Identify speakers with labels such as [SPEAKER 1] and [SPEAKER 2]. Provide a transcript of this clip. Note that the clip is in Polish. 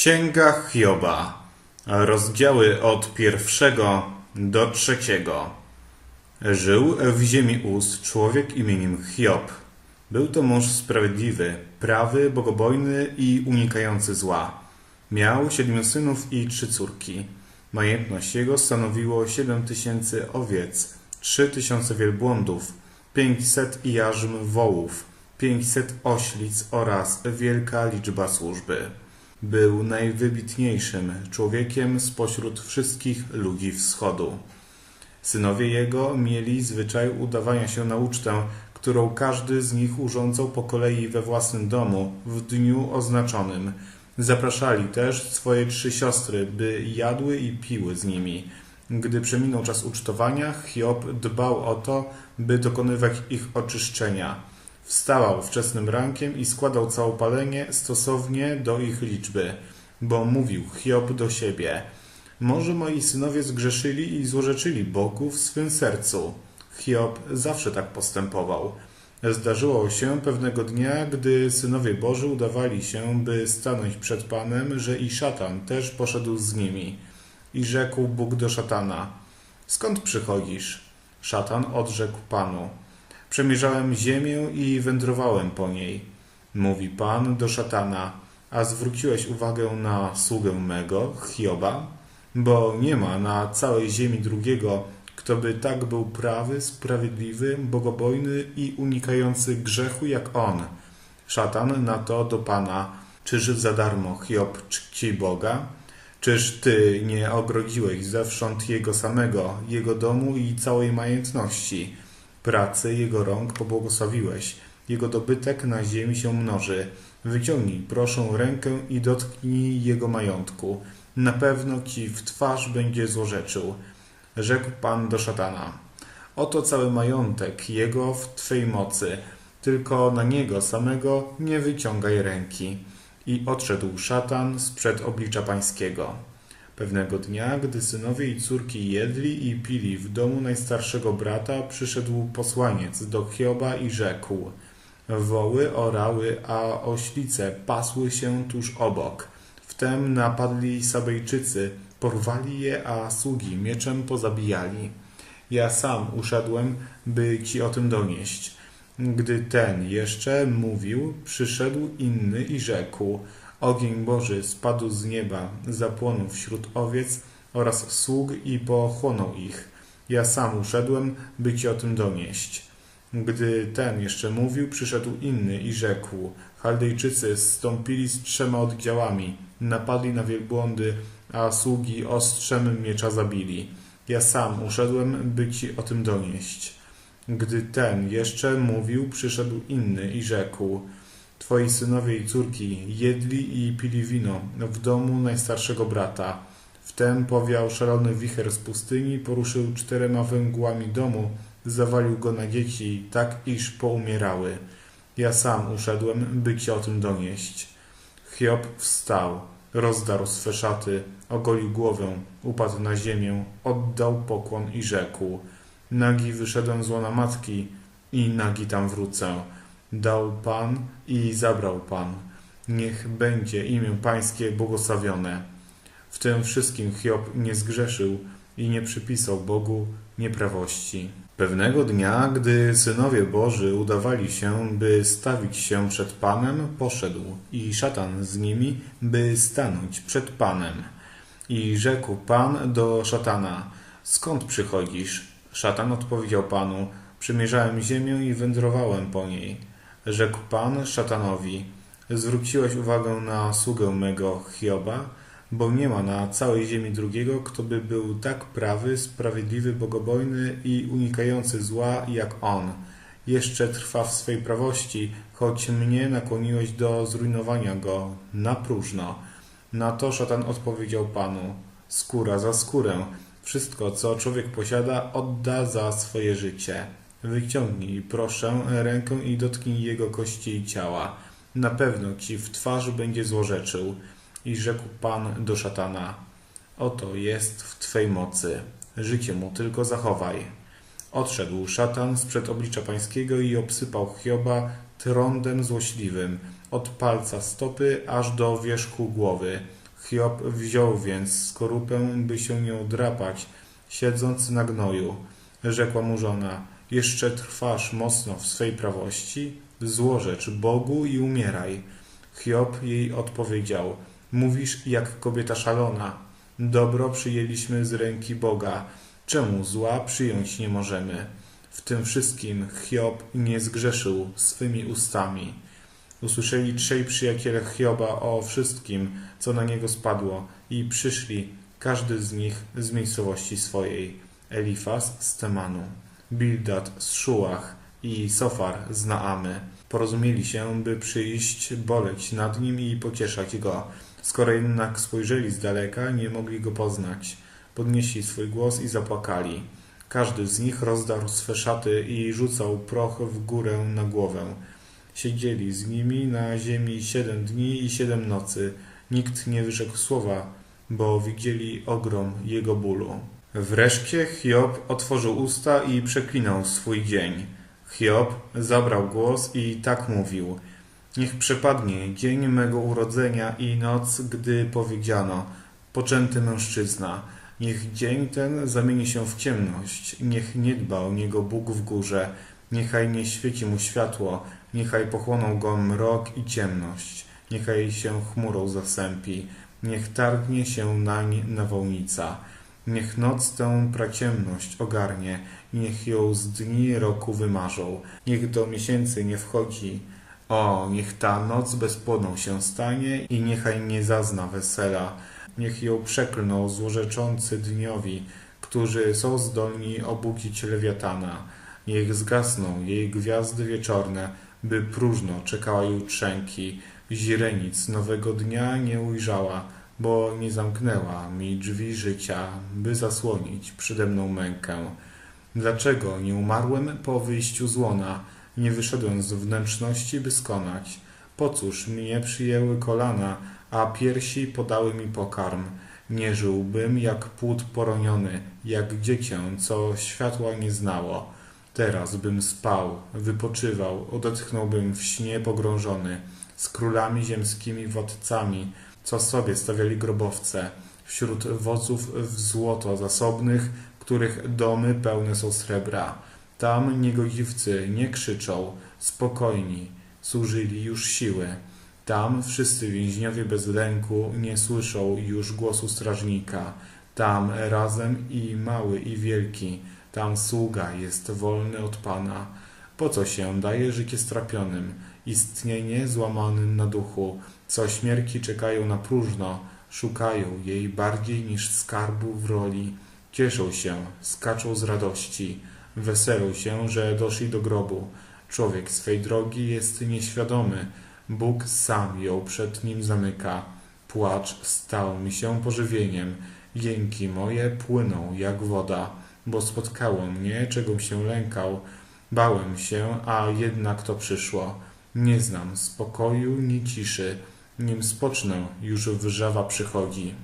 [SPEAKER 1] Księga Hioba, rozdziały od pierwszego do trzeciego. Żył w ziemi Uz człowiek imieniem Hiob. Był to mąż sprawiedliwy, prawy, bogobojny i unikający zła. Miał siedmiu synów i trzy córki. Majętność jego stanowiło siedem tysięcy owiec, trzy tysiące wielbłądów, pięćset jarzm wołów, pięćset oślic oraz wielka liczba służby. Był najwybitniejszym człowiekiem spośród wszystkich ludzi wschodu. Synowie jego mieli zwyczaj udawania się na ucztę, którą każdy z nich urządzał po kolei we własnym domu w dniu oznaczonym. Zapraszali też swoje trzy siostry, by jadły i piły z nimi. Gdy przeminął czas ucztowania, Hiob dbał o to, by dokonywać ich oczyszczenia. Wstawał wczesnym rankiem i składał całopalenie stosownie do ich liczby, bo mówił Hiob do siebie: Może moi synowie zgrzeszyli i złorzeczyli Bogu w swym sercu. Hiob zawsze tak postępował. Zdarzyło się pewnego dnia, gdy synowie Boży udawali się, by stanąć przed Panem, że i szatan też poszedł z nimi. I rzekł Bóg do szatana: Skąd przychodzisz? Szatan odrzekł Panu: Przemierzałem ziemię i wędrowałem po niej. Mówi Pan do szatana, a zwróciłeś uwagę na sługę mego, Hioba? Bo nie ma na całej ziemi drugiego, kto by tak był prawy, sprawiedliwy, bogobojny i unikający grzechu jak on. Szatan na to do Pana, czyż za darmo Hiob czci Boga? Czyż Ty nie ogrodziłeś zewsząd Jego samego, Jego domu i całej majątności? Pracy Jego rąk pobłogosławiłeś, Jego dobytek na ziemi się mnoży. Wyciągnij, proszę, rękę i dotknij Jego majątku. Na pewno Ci w twarz będzie złorzeczył. Rzekł Pan do szatana. Oto cały majątek Jego w Twej mocy, tylko na Niego samego nie wyciągaj ręki. I odszedł szatan sprzed oblicza pańskiego. Pewnego dnia, gdy synowie i córki jedli i pili w domu najstarszego brata, przyszedł posłaniec do Hioba i rzekł: Woły orały, a oślice pasły się tuż obok. Wtem napadli Sabejczycy, porwali je, a sługi mieczem pozabijali. Ja sam uszedłem, by ci o tym donieść. Gdy ten jeszcze mówił, przyszedł inny i rzekł: Ogień Boży spadł z nieba, zapłonął wśród owiec oraz sług i pochłonął ich. Ja sam uszedłem, by ci o tym donieść. Gdy ten jeszcze mówił, przyszedł inny i rzekł: Chaldejczycy zstąpili z trzema oddziałami, napadli na wielbłądy, a sługi ostrzem miecza zabili. Ja sam uszedłem, by ci o tym donieść. Gdy ten jeszcze mówił, przyszedł inny i rzekł: Twoi synowie i córki jedli i pili wino w domu najstarszego brata. Wtem powiał szalony wicher z pustyni, poruszył czterema węgłami domu, zawalił go na dzieci, tak iż poumierały. Ja sam uszedłem, by ci o tym donieść. Hiob wstał, rozdarł swe szaty, ogolił głowę, upadł na ziemię, oddał pokłon i rzekł: Nagi wyszedłem z łona matki i nagi tam wrócę. Dał Pan i zabrał Pan. Niech będzie imię Pańskie błogosławione. W tym wszystkim Hiob nie zgrzeszył i nie przypisał Bogu nieprawości. Pewnego dnia, gdy synowie Boży udawali się, by stawić się przed Panem, poszedł i szatan z nimi, by stanąć przed Panem. I rzekł Pan do szatana: Skąd przychodzisz? Szatan odpowiedział Panu: Przymierzałem ziemię i wędrowałem po niej. Rzekł Pan szatanowi: Zwróciłeś uwagę na sługę mego Hioba, bo nie ma na całej ziemi drugiego, kto by był tak prawy, sprawiedliwy, bogobojny i unikający zła jak on. Jeszcze trwa w swej prawości, choć mnie nakłoniłeś do zrujnowania go na próżno. Na to szatan odpowiedział Panu: Skóra za skórę. Wszystko, co człowiek posiada, odda za swoje życie. Wyciągnij, proszę, rękę i dotknij jego kości i ciała. Na pewno ci w twarz będzie złorzeczył. I rzekł Pan do szatana: Oto jest w twej mocy. Życie mu tylko zachowaj. Odszedł szatan sprzed oblicza pańskiego i obsypał Hioba trądem złośliwym, od palca stopy aż do wierzchu głowy. Hiob wziął więc skorupę, by się nią drapać, siedząc na gnoju. Rzekła mu żona, jeszcze trwasz mocno w swej prawości? Złożecz Bogu i umieraj. Hiob jej odpowiedział, mówisz jak kobieta szalona. Dobro przyjęliśmy z ręki Boga, czemu zła przyjąć nie możemy? W tym wszystkim Hiob nie zgrzeszył swymi ustami. Usłyszeli trzej przyjaciele Hioba o wszystkim, co na niego spadło i przyszli, każdy z nich z miejscowości swojej. Elifaz z Temanu, Bildad z Szułach i Sofar z Naamy. Porozumieli się, by przyjść, boleć nad nim i pocieszać go. Skoro jednak spojrzeli z daleka, nie mogli go poznać. Podnieśli swój głos i zapłakali. Każdy z nich rozdarł swe szaty i rzucał proch w górę na głowę. Siedzieli z nimi na ziemi siedem dni i siedem nocy. Nikt nie wyrzekł słowa, bo widzieli ogrom jego bólu. Wreszcie Hiob otworzył usta i przeklinał swój dzień. Hiob zabrał głos i tak mówił. Niech przepadnie dzień mego urodzenia i noc, gdy powiedziano poczęty mężczyzna. Niech dzień ten zamieni się w ciemność, niech nie dba o niego Bóg w górze, niechaj nie świeci mu światło, niechaj pochłoną go mrok i ciemność, niechaj się chmurą zasępi, niech targnie się nań nawałnica. Niech noc tę praciemność ogarnie, niech ją z dni roku wymarzą, niech do miesięcy nie wchodzi. O, niech ta noc bezpłodną się stanie i niechaj nie zazna wesela. Niech ją przeklną złorzeczący dniowi, którzy są zdolni obudzić lewiatana. Niech zgasną jej gwiazdy wieczorne, by próżno czekała jutrzenki. Źrenic nowego dnia nie ujrzała, bo nie zamknęła mi drzwi życia, by zasłonić przede mną mękę. Dlaczego nie umarłem po wyjściu z łona, nie wyszedłem z wnętrzności, by skonać? Po cóż mnie przyjęły kolana, a piersi podały mi pokarm? Nie żyłbym jak płód poroniony, jak dziecię, co światła nie znało. Teraz bym spał, wypoczywał, odetchnąłbym w śnie pogrążony, z królami ziemskimi władcami, co sobie stawiali grobowce, wśród wozów w złoto zasobnych, których domy pełne są srebra. Tam niegodziwcy nie krzyczą, spokojni, służyli już siły. Tam wszyscy więźniowie bez lęku nie słyszą już głosu strażnika. Tam razem i mały i wielki, tam sługa jest wolny od Pana. Po co się daje życie strapionym, istnienie złamanym na duchu, co śmierci czekają na próżno, szukają jej bardziej niż skarbu w roli. Cieszą się, skaczą z radości, weselą się, że doszli do grobu. Człowiek swej drogi jest nieświadomy, Bóg sam ją przed nim zamyka. Płacz stał mi się pożywieniem, jęki moje płyną jak woda, bo spotkało mnie, czegom się lękał. Bałem się, a jednak to przyszło. Nie znam spokoju ni ciszy, nim spocznę, już wrzawa przychodzi.